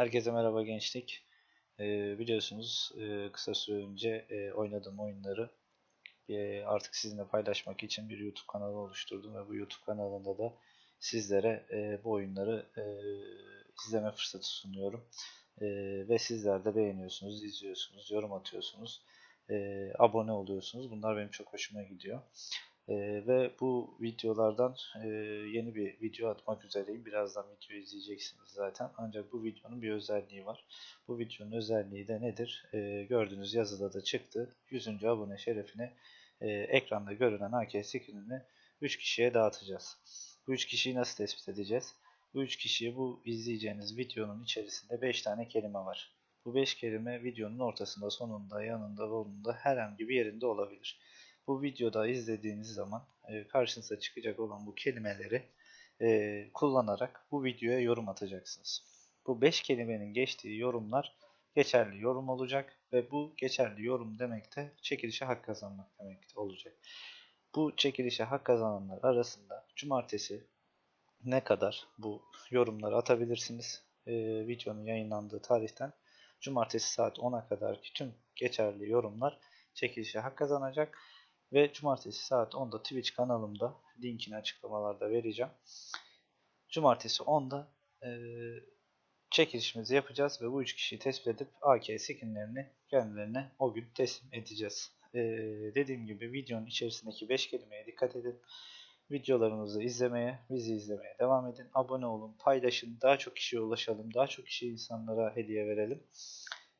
Herkese merhaba gençlik. Ee, biliyorsunuz e, kısa süre önce e, oynadığım oyunları e, artık sizinle paylaşmak için bir YouTube kanalı oluşturdum ve bu YouTube kanalında da sizlere e, bu oyunları e, izleme fırsatı sunuyorum. E, ve sizler de beğeniyorsunuz, izliyorsunuz, yorum atıyorsunuz, e, abone oluyorsunuz. Bunlar benim çok hoşuma gidiyor. Ee, ve bu videolardan e, yeni bir video atmak üzereyim. Birazdan video izleyeceksiniz zaten. Ancak bu videonun bir özelliği var. Bu videonun özelliği de nedir? Ee, gördüğünüz yazıda da çıktı. 100. abone şerefine e, ekranda görünen AK skinini 3 kişiye dağıtacağız. Bu 3 kişiyi nasıl tespit edeceğiz? Bu 3 kişiye bu izleyeceğiniz videonun içerisinde 5 tane kelime var. Bu 5 kelime videonun ortasında, sonunda, yanında, sonunda herhangi bir yerinde olabilir. Bu videoda izlediğiniz zaman e, karşınıza çıkacak olan bu kelimeleri e, kullanarak bu videoya yorum atacaksınız. Bu 5 kelimenin geçtiği yorumlar geçerli yorum olacak ve bu geçerli yorum demek de çekilişe hak kazanmak demek olacak. Bu çekilişe hak kazananlar arasında cumartesi ne kadar bu yorumları atabilirsiniz. E, videonun yayınlandığı tarihten cumartesi saat 10'a kadar ki tüm geçerli yorumlar çekilişe hak kazanacak. Ve cumartesi saat 10'da Twitch kanalımda linkini açıklamalarda vereceğim. Cumartesi 10'da e, çekilişimizi yapacağız ve bu üç kişiyi tespit edip AK skinlerini kendilerine o gün teslim edeceğiz. E, dediğim gibi videonun içerisindeki 5 kelimeye dikkat edin. Videolarımızı izlemeye, bizi izlemeye devam edin. Abone olun, paylaşın, daha çok kişiye ulaşalım, daha çok kişi insanlara hediye verelim.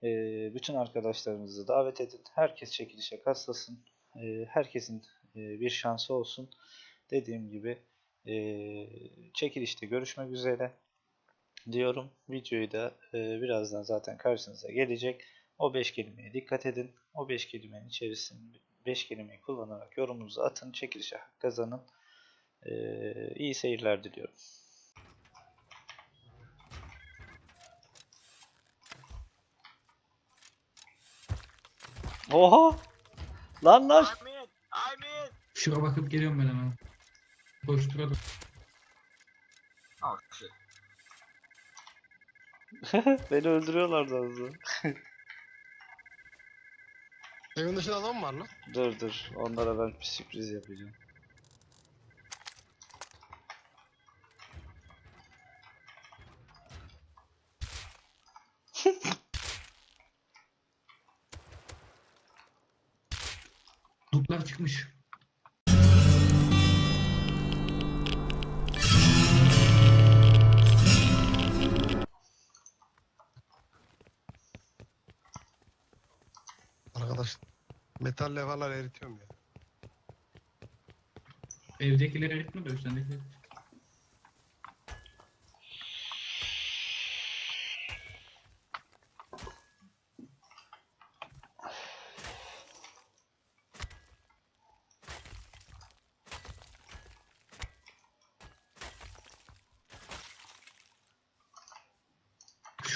E, bütün arkadaşlarınızı davet edin. Herkes çekilişe katılsın e, herkesin e, bir şansı olsun. Dediğim gibi e, çekilişte görüşmek üzere diyorum. Videoyu da e, birazdan zaten karşınıza gelecek. O 5 kelimeye dikkat edin. O 5 kelimenin içerisinde 5 kelimeyi kullanarak yorumunuzu atın. Çekilişe kazanın. İyi seyirler diliyorum. Oha! Lan lan! Amin. Amin. Şuna bakıp geliyorum ben hemen. Koşturalım. Shit. Beni öldürüyorlardı az daha. Evin dışında adam mı var lan? Dur dur. Onlara ben bir sürpriz yapacağım. Dutlar çıkmış. Arkadaş metal levhalar eritiyorum ya. Evdekileri eritme de üstündekileri.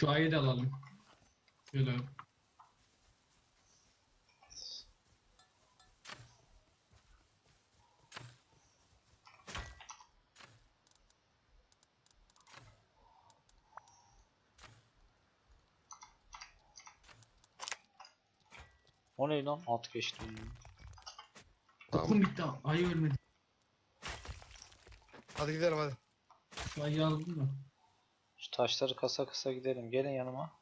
Şu ayı da alalım. Şöyle. O ne lan? At geçti. Okum bitti. Ayı ölmedi. Hadi gidelim hadi. Şu ayı aldım da. Taşları kasa kasa gidelim. Gelin yanıma.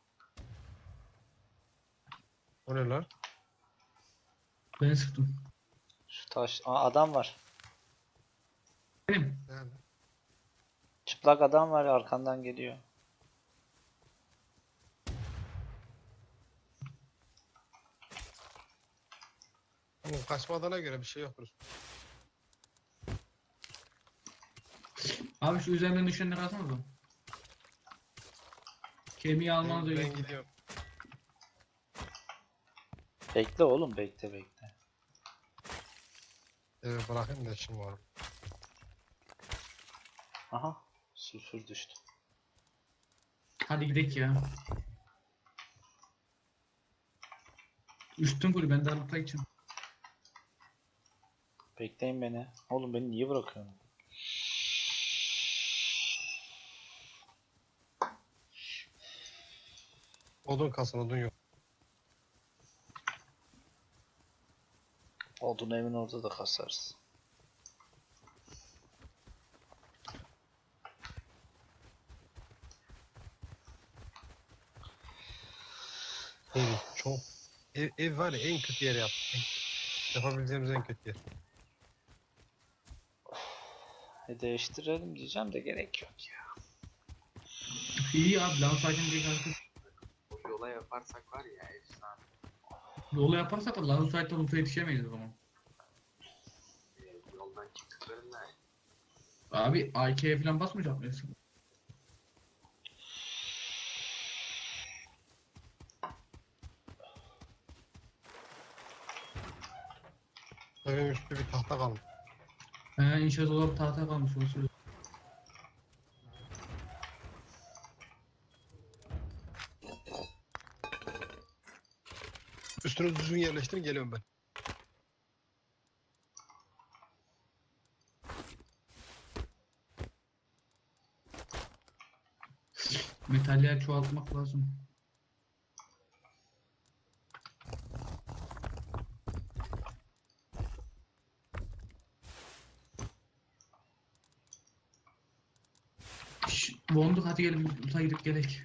O ne lan? Ben sıktım. Şu taş... Aa, adam var. Benim. Yani. Çıplak adam var ya, arkandan geliyor. Oğlum kaçmadığına göre bir şey yoktur. Abi şu üzerinden düşenleri alsanıza. Kemiği almanız Ben, ben gidiyorum. Bekle oğlum bekle bekle. Eve bırakayım da şimdi var. Aha. Sülfür düştü. Hadi gidelim ya. Üstün full ben de alıp için. Bekleyin beni. Oğlum beni niye bırakıyorsun? Odun kasın odun yok. Odun evin orada da kasarız. Ev çok. Ev, ev var ya en kötü yer yaptık. Yapabileceğimiz en kötü yer. E değiştirelim diyeceğim de gerek yok ya. İyi abi lan sakin bir kalkın. Yola yaparsak var ya efsane. Yolu yaparsak da lan saatte loot'a yetişemeyiz o zaman. Ee, yoldan çıktıklarında Abi AK'ye falan basmayacak mıyız? Evin üstü bir tahta kalmış. He inşaat olarak tahta kalmış olsun. Üstünü düzgün yerleştirin geliyorum ben. Metaller çoğaltmak lazım. Bonduk hadi gelin loot'a gidip gerek.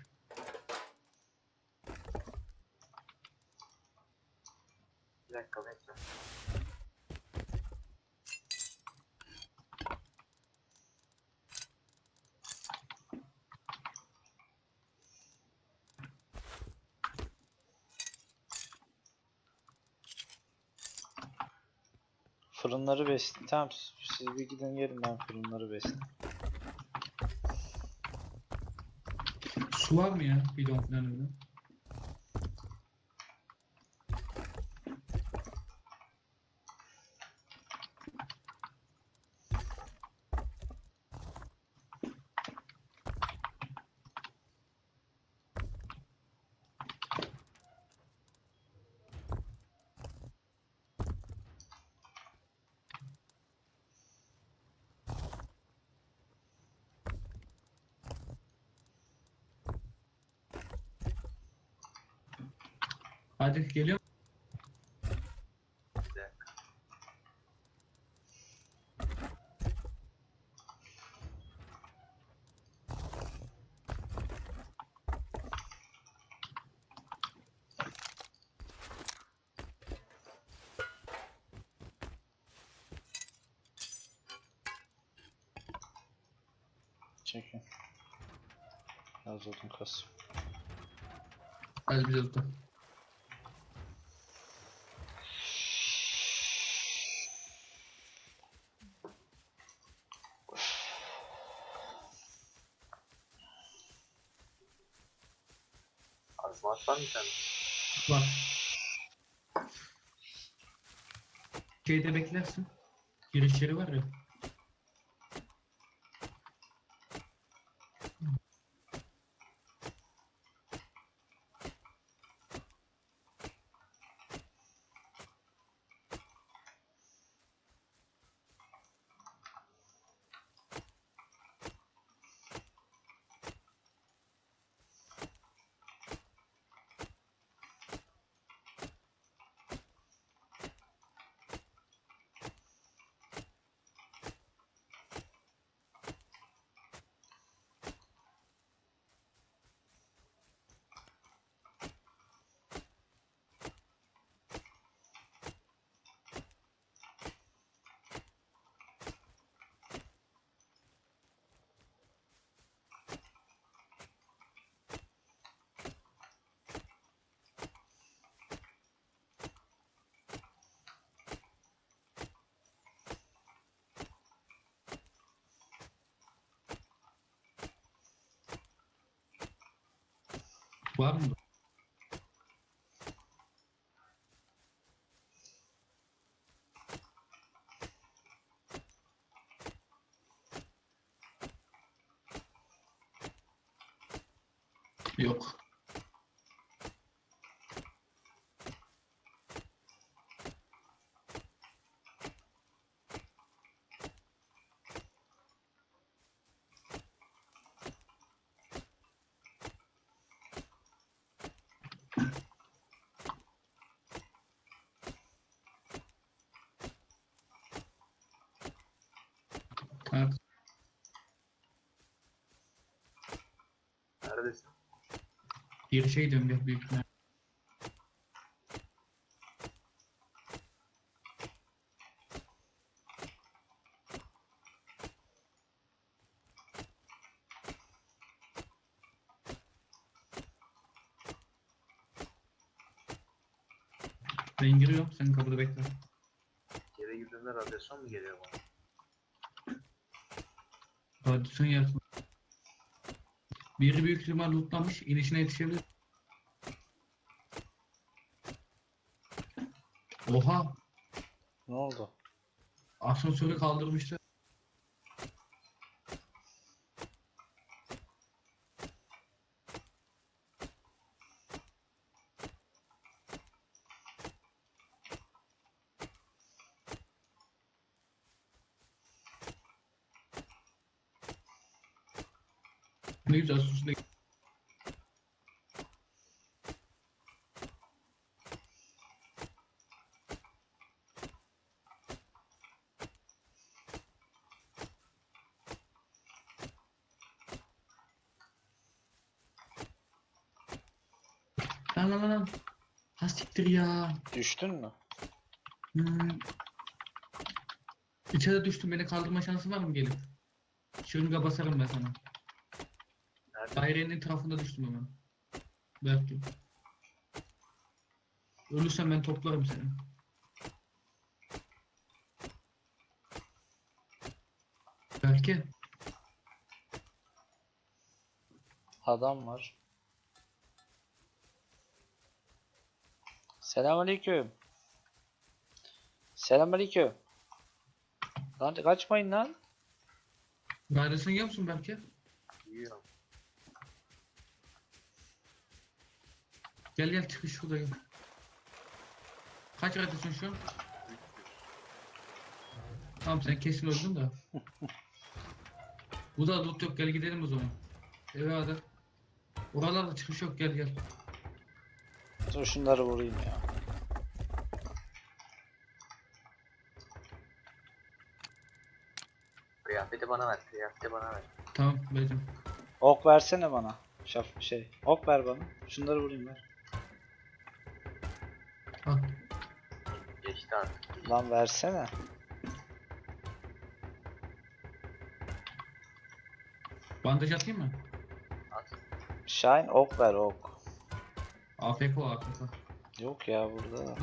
Fırınları besleyeyim. Tamam siz bir gidin gelin ben fırınları besleyeyim. Su var mı ya bidon falan öyle? Hadi geliyor. Bir dakika. Çekin. Az odun kas. Hadi bize loot'a. Azmat var mı sende? Var. Şeyde beklersin. Giriş yeri var ya. Var mı? Yok. Neredesin? Bir şey ya büyük ihtimal. Ben giriyorum, sen kapıda bekle. Geri girdiğinde radyasyon mu geliyor bana? Radyasyon yaratma. Biri büyük ihtimal lootlamış, inişine yetişebilir. Oha! Ne oldu? Asansörü kaldırmışlar. Ne güzel susuna Lan lan lan lan. Ha siktir ya. Düştün mü? Hmm. İçeri düştüm. Beni kaldırma şansı var mı gelip? Şırınga basarım ben sana. Dairenin etrafında düştüm hemen. Belki. Ölürsen ben toplarım seni. Belki. Adam var. Selamünaleyküm. Selamünaleyküm. Lan kaçmayın lan. Yiyor musun belki? Gel gel çıkış şurada gel. Kaç radyasyon şu an? 300. Tamam sen kesin öldün de. Bu da loot yok gel gidelim o zaman. Eve hadi. Oralarda çıkış yok gel gel. Dur şunları vurayım ya. Kıyafeti bana ver. Kıyafeti bana ver. Tamam vereceğim. Ok versene bana. Şaf şey. Ok ver bana. Şunları vurayım ver. Geçti artık. Lan versene. Bandaj atayım mı? At. Shine ok ver ok. AFK o AFK. Yok ya burada. da.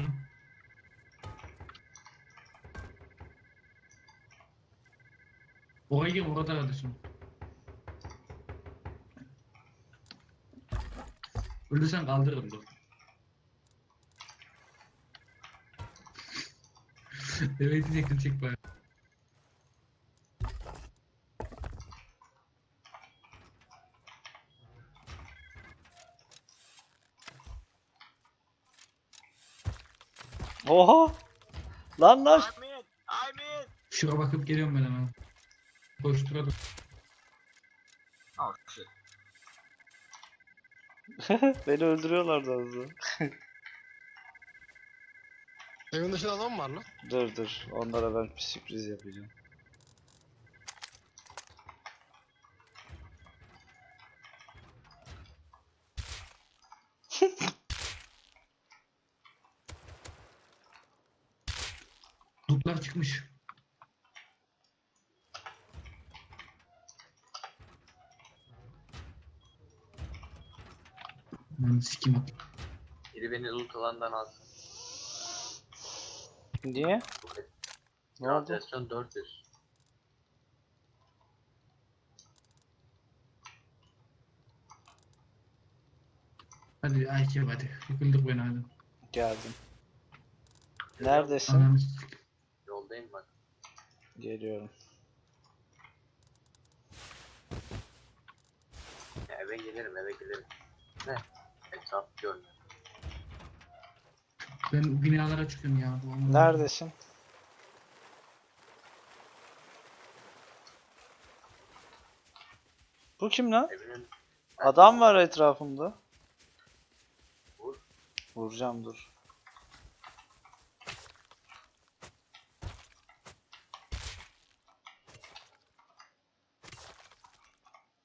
Oraya gir orada radyasyon. Ölürsen kaldırırım dur. evet yakın çek bari. Oha! Lan lan! Amin! Amin! Şura bakıp geliyorum ben hemen. Koşturalım. Al şu. Beni öldürüyorlardı az. Evin dışında adam mı var lan? Dur dur. Onlara ben bir sürpriz yapacağım. Dutlar çıkmış. Lan sikim at. Biri beni loot alandan alsın. Kadar. Ne oldu? Radyasyon 400. Hadi Ayşe hadi. Yıkıldık ben hadi. Geldim. Neredesin? Ananı. Yoldayım bak. Geliyorum. Ya eve gelirim eve gelirim. Ne? Etraf görmüyor. Ben binalara çıkıyorum ya. bu Neredesin? Bu kim lan? Adam var etrafımda. Vur. Vuracağım dur.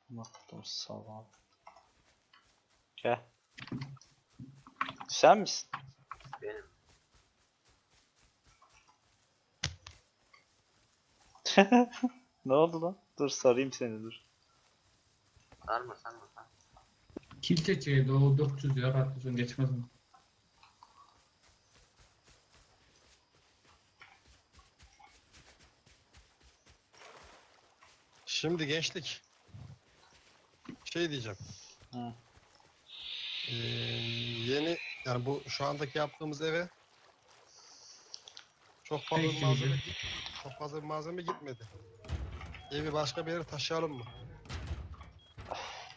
Baktım sabah. Gel. Sen misin? Ne oldu lan? Dur sarayım seni dur. Sarma sarma sarma. Kill çekeceğiydi o 400 ya haklısın geçmez mi? Şimdi gençlik. Şey diyeceğim. Hı. Ee, yeni yani bu şu andaki yaptığımız eve çok fazla bir Peki malzeme hocam. git- çok fazla malzeme gitmedi. Evi başka bir yere taşıyalım mı?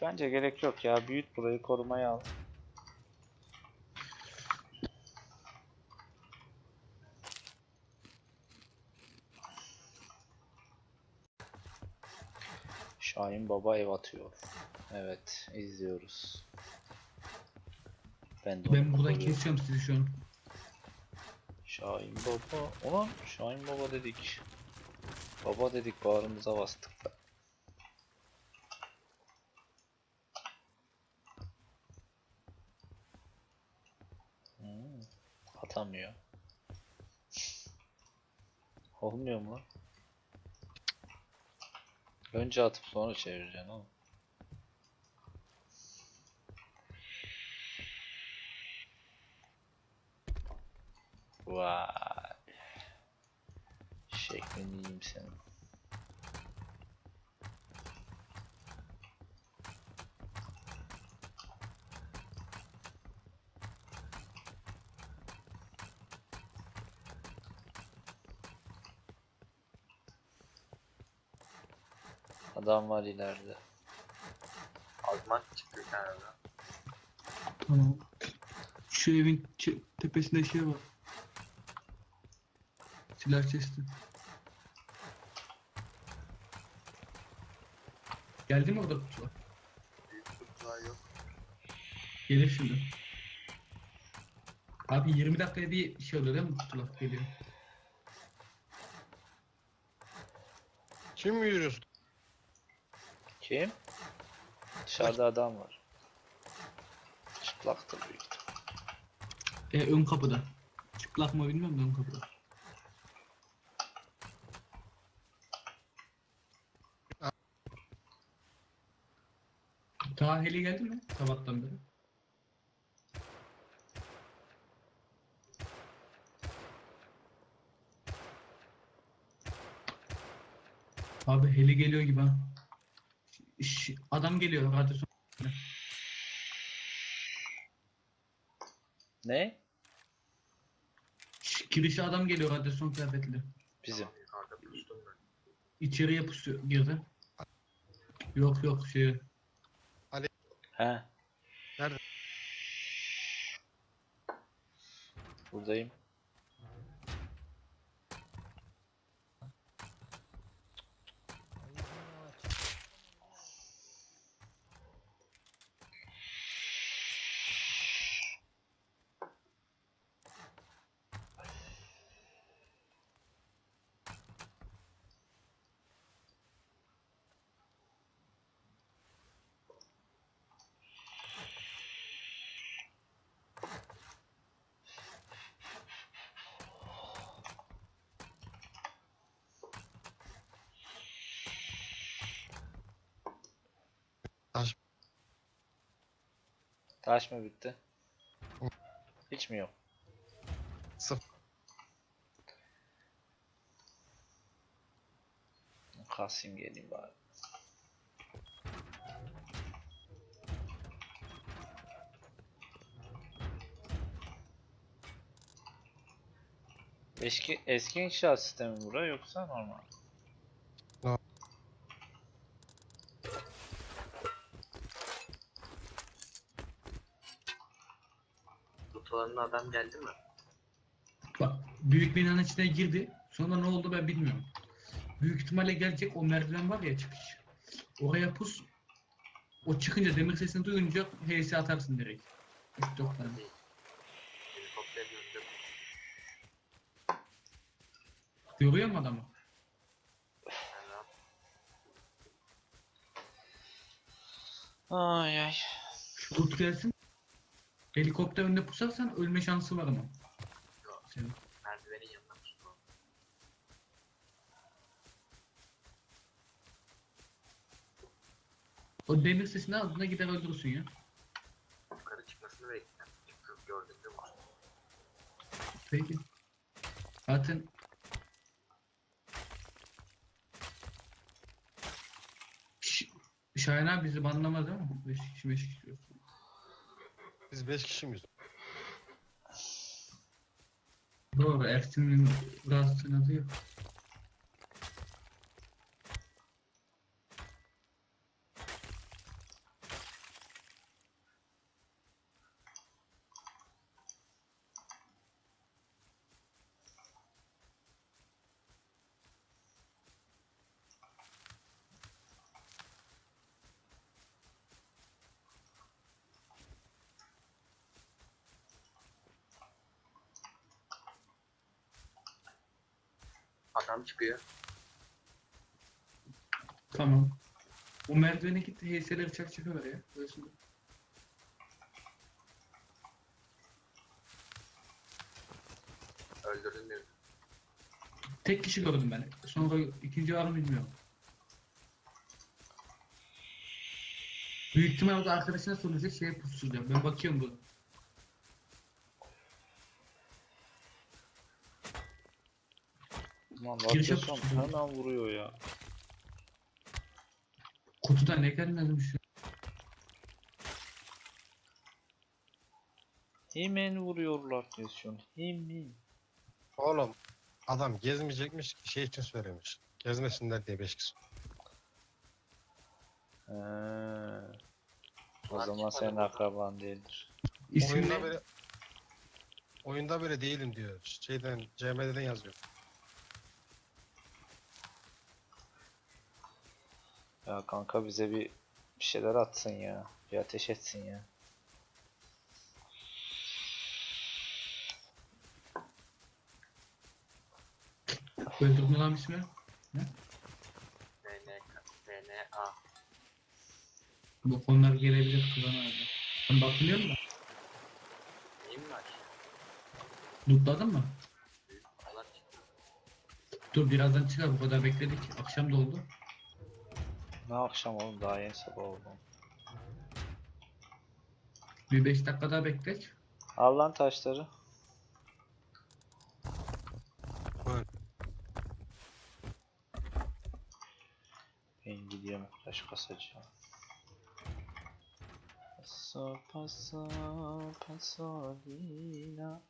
Bence gerek yok ya. Büyüt burayı korumaya al. Şahin Baba ev atıyor. Evet, izliyoruz. Ben de onu Ben buradan koruyorum. kesiyorum sizi şu an. Şahin Baba. Ulan Şahin Baba dedik. Baba dedik bağrımıza bastık da. Hmm, atamıyor. Olmuyor mu? Önce atıp sonra çevireceksin oğlum. Vay. Şeklini yiyeyim senin. Adam var ileride. Azman çıktı daha. Tamam. Şu evin çe- tepesinde şey var. Silah chest'i. Geldi mi orada kutular? Kutular yok. Gelir şimdi. Abi 20 dakikaya bir şey oluyor değil mi kutular geliyor. Kim mi yürüyorsun? Kim? Dışarıda adam var. Çıplaktır büyük. E ön kapıda. Çıplak mı bilmiyorum da ön kapıda. Daha heli geldi mi? Sabahtan beri. Abi heli geliyor gibi ha. Ş- adam geliyor radyasyon. Ne? Ş- Girişe adam geliyor radyasyon kıyafetli. Bizim. İçeriye pusuyor, girdi. Yok yok şey. He. Nerede? Buradayım. Taş mı bitti? Hiç mi yok? Sıfır. Kasayım geleyim bari. Eski eski inşaat sistemi bura yoksa normal? Kutularına adam geldi mi? Bak büyük binanın içine girdi. Sonra ne oldu ben bilmiyorum. Büyük ihtimalle gelecek o merdiven var ya çıkış. Oraya pus. O çıkınca demir sesini duyunca HS atarsın direkt. 3-4 tane. Helikopter gönderdim. Görüyor musun adamı? Ay ay. Şu Loot gelsin. Helikopter önüne pusarsan ölme şansı var ama. Yok. Senin. Merdivenin yanına pusu. O demir sesini aldığında gider öldürürsün ya. Yukarı çıkmasını bekledim. Çünkü gördüğümde vur. Peki. Zaten Ş- Şahin abi bizi banlamaz değil mi? 5 kişi 5 kişi diyorsun. Biz 5 kişi miyiz? Doğru Ersin'in rahatsızlığın adı yok. Adam çıkıyor. Tamam. O merdivene git HS'leri çak çakıver ya. Ölsün. Öldürdüm birini. Tek kişi gördüm ben. Sonra ikinci var mı bilmiyorum. Büyük ihtimalle arkadaşına soracak şeye pusacağım. Ben bakıyorum bu. Lan Girişe rotasyon pusu. hemen vuruyor ya. Kutuda ne gelmezmiş. Hemen vuruyorlar diyorsun. Hemen. Oğlum adam gezmeyecekmiş şey için söylemiş. Gezmesinler diye 5 kişi. He. O Ulan zaman çıkmadı senin akraban değildir. İsmi Oyunda ne? böyle oyunda böyle değilim diyor. Şeyden CMD'den yazıyor. Ya kanka bize bir bir şeyler atsın ya. Bir ateş etsin ya. Öldürdün lan ismi. DNA. DNA. Bu konular gelebilir kulağına abi. Ben bakmıyorum da. Neyim var? Lootladın mı? Dur birazdan çıkar bu kadar bekledik. Akşam da oldu. Ne akşam oğlum daha yeni sabah oldu. Bir 5 dakika daha beklek. Al lan taşları. Böyle. Ben gidiyorum taş kasacağım. Paso paso pasolina.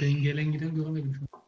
Ben gelen giden görmedim şu an.